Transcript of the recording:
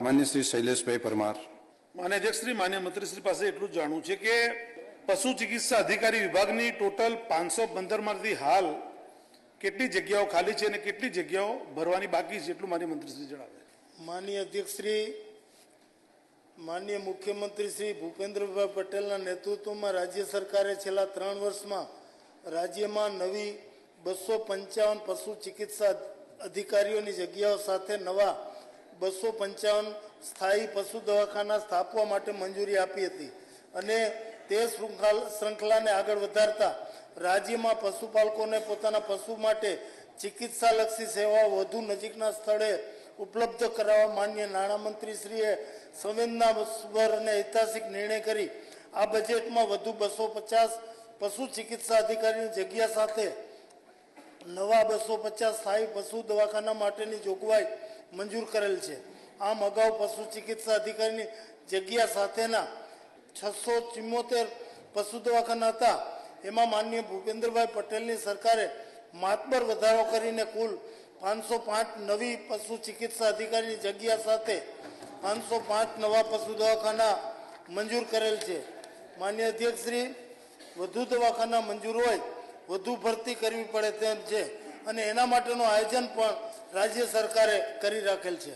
માન્ય શ્રી શૈલેષભાઈ પરમાર. માન્ય અધ્યક્ષશ્રી માન્ય મંત્રીશ્રી પાસે એટલું જ જાણવું છે કે પશુ ચિકિત્સા અધિકારી વિભાગની ટોટલ પાંચસો પંદરમાંથી હાલ કેટલી જગ્યાઓ ખાલી છે અને કેટલી જગ્યાઓ ભરવાની બાકી છે એટલું માન્ય મંત્રીશ્રી જણાવે માન્ય અધ્યક્ષશ્રી માન્ય મુખ્યમંત્રી શ્રી ભૂપેન્દ્રભાઈ પટેલના નેતૃત્વમાં રાજ્ય સરકારે છેલ્લા ત્રણ વર્ષમાં રાજ્યમાં નવી બસો પંચાવન પશુ ચિકિત્સા અધિકારીઓની જગ્યાઓ સાથે નવા બસો પંચાવન સ્થાયી પશુ દવાખાના સ્થાપવા માટે મંજૂરી આપી હતી. અને તે શૃંખલા શૃંખલાને આગળ વધારતા રાજ્યમાં પશુપાલકોને પોતાના પશુ માટે ચિકિત્સાલક્ષી સેવાઓ વધુ નજીકના સ્થળે ઉપલબ્ધ કરાવવા માન્ય નાણામંત્રીશ્રીએ સંવેદનાસ્પર અને ઐતિહાસિક નિર્ણય કરી આ બજેટમાં વધુ બસો પચાસ પશુ ચિકિત્સા અધિકારીની જગ્યા સાથે નવા બસો પચાસ સ્થાયી પશુ દવાખાના માટેની જોગવાઈ મંજૂર કરેલ છે. આમ અગાઉ પશુ ચિકિત્સા અધિકારીની જગ્યા સાથેના છસો ચુમ્મોતેર પશુ દવાખાના હતા. એમાં માનનીય ભૂપેન્દ્રભાઈ પટેલની સરકારે માતબર વધારો કરીને કુલ પાંચસો પાંચ નવી પશુ ચિકિત્સા અધિકારીની જગ્યા સાથે પાંચસો પાંચ નવા પશુ દવાખાના મંજૂર કરેલ છે. માન્ય અધ્યક્ષશ્રી, વધુ દવાખાના મંજૂર હોય, વધુ ભરતી કરવી પડે તેમ છે. અને એના માટેનું આયોજન પણ રાજ્ય સરકારે કરી રાખેલ છે.